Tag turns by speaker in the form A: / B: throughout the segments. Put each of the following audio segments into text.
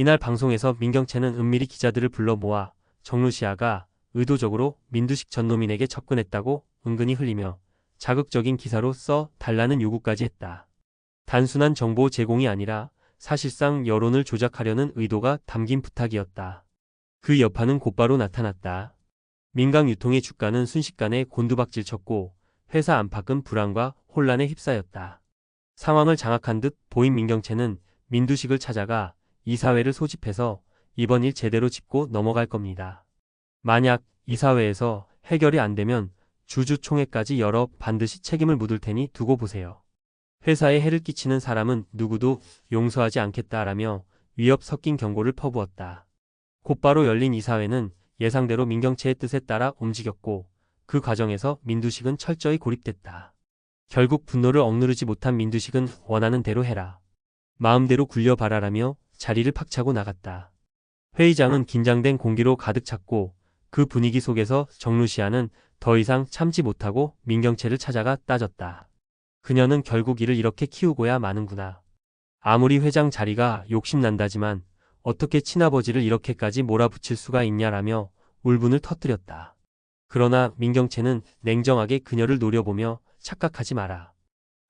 A: 이날 방송에서 민경채는 은밀히 기자들을 불러 모아 정루시아가 의도적으로 민두식 전 노민에게 접근했다고 은근히 흘리며 자극적인 기사로 써 달라는 요구까지 했다. 단순한 정보 제공이 아니라 사실상 여론을 조작하려는 의도가 담긴 부탁이었다. 그 여파는 곧바로 나타났다. 민강 유통의 주가는 순식간에 곤두박질 쳤고 회사 안팎은 불안과 혼란에 휩싸였다. 상황을 장악한 듯 보인 민경채는 민두식을 찾아가 이사회를 소집해서 이번 일 제대로 짚고 넘어갈 겁니다. 만약 이사회에서 해결이 안 되면 주주총회까지 열어 반드시 책임을 묻을 테니 두고 보세요. 회사에 해를 끼치는 사람은 누구도 용서하지 않겠다라며 위협 섞인 경고를 퍼부었다. 곧바로 열린 이사회는 예상대로 민경채의 뜻에 따라 움직였고 그 과정에서 민두식은 철저히 고립됐다. 결국 분노를 억누르지 못한 민두식은 원하는 대로 해라. 마음대로 굴려봐라라며 자리를 팍차고 나갔다. 회의장은 긴장된 공기로 가득 찼고 그 분위기 속에서 정루시아는 더 이상 참지 못하고 민경채를 찾아가 따졌다. 그녀는 결국 이를 이렇게 키우고야 마는구나. 아무리 회장 자리가 욕심난다지만 어떻게 친아버지를 이렇게까지 몰아붙일 수가 있냐라며 울분을 터뜨렸다. 그러나 민경채는 냉정하게 그녀를 노려보며 착각하지 마라.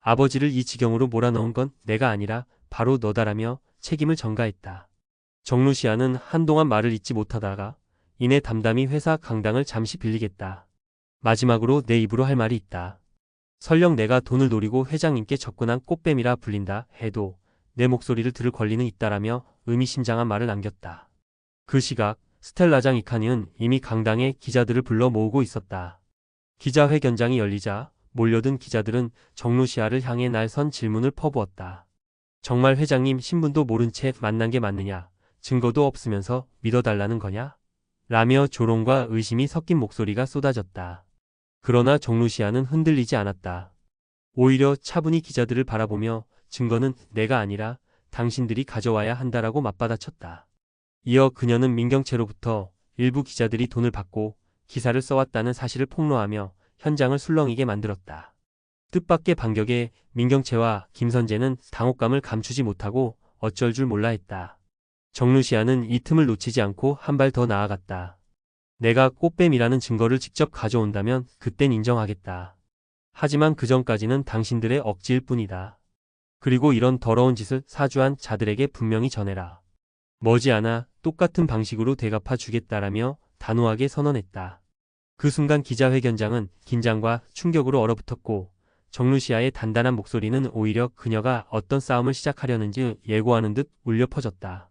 A: 아버지를 이 지경으로 몰아넣은 건 내가 아니라 바로 너다라며 책임을 전가했다. 정루시아는 한동안 말을 잇지 못하다가 이내 담담히 회사 강당을 잠시 빌리겠다. 마지막으로 내 입으로 할 말이 있다. 설령 내가 돈을 노리고 회장님께 접근한 꽃뱀이라 불린다 해도 내 목소리를 들을 권리는 있다라며 의미심장한 말을 남겼다. 그 시각 스텔라장 이카니는 이미 강당에 기자들을 불러 모으고 있었다. 기자회견장이 열리자 몰려든 기자들은 정루시아를 향해 날선 질문을 퍼부었다. 정말 회장님 신분도 모른 채 만난 게 맞느냐? 증거도 없으면서 믿어달라는 거냐? 라며 조롱과 의심이 섞인 목소리가 쏟아졌다. 그러나 정루시아는 흔들리지 않았다. 오히려 차분히 기자들을 바라보며 증거는 내가 아니라 당신들이 가져와야 한다라고 맞받아쳤다. 이어 그녀는 민경채로부터 일부 기자들이 돈을 받고 기사를 써왔다는 사실을 폭로하며 현장을 술렁이게 만들었다. 뜻밖의 반격에 민경채와 김선재는 당혹감을 감추지 못하고 어쩔 줄 몰라 했다. 정루시아는 이 틈을 놓치지 않고 한 발 더 나아갔다. 내가 꽃뱀이라는 증거를 직접 가져온다면 그땐 인정하겠다. 하지만 그 전까지는 당신들의 억지일 뿐이다. 그리고 이런 더러운 짓을 사주한 자들에게 분명히 전해라. 머지않아 똑같은 방식으로 대갚아 주겠다라며 단호하게 선언했다. 그 순간 기자회견장은 긴장과 충격으로 얼어붙었고 정루시아의 단단한 목소리는 오히려 그녀가 어떤 싸움을 시작하려는지 예고하는 듯 울려 퍼졌다.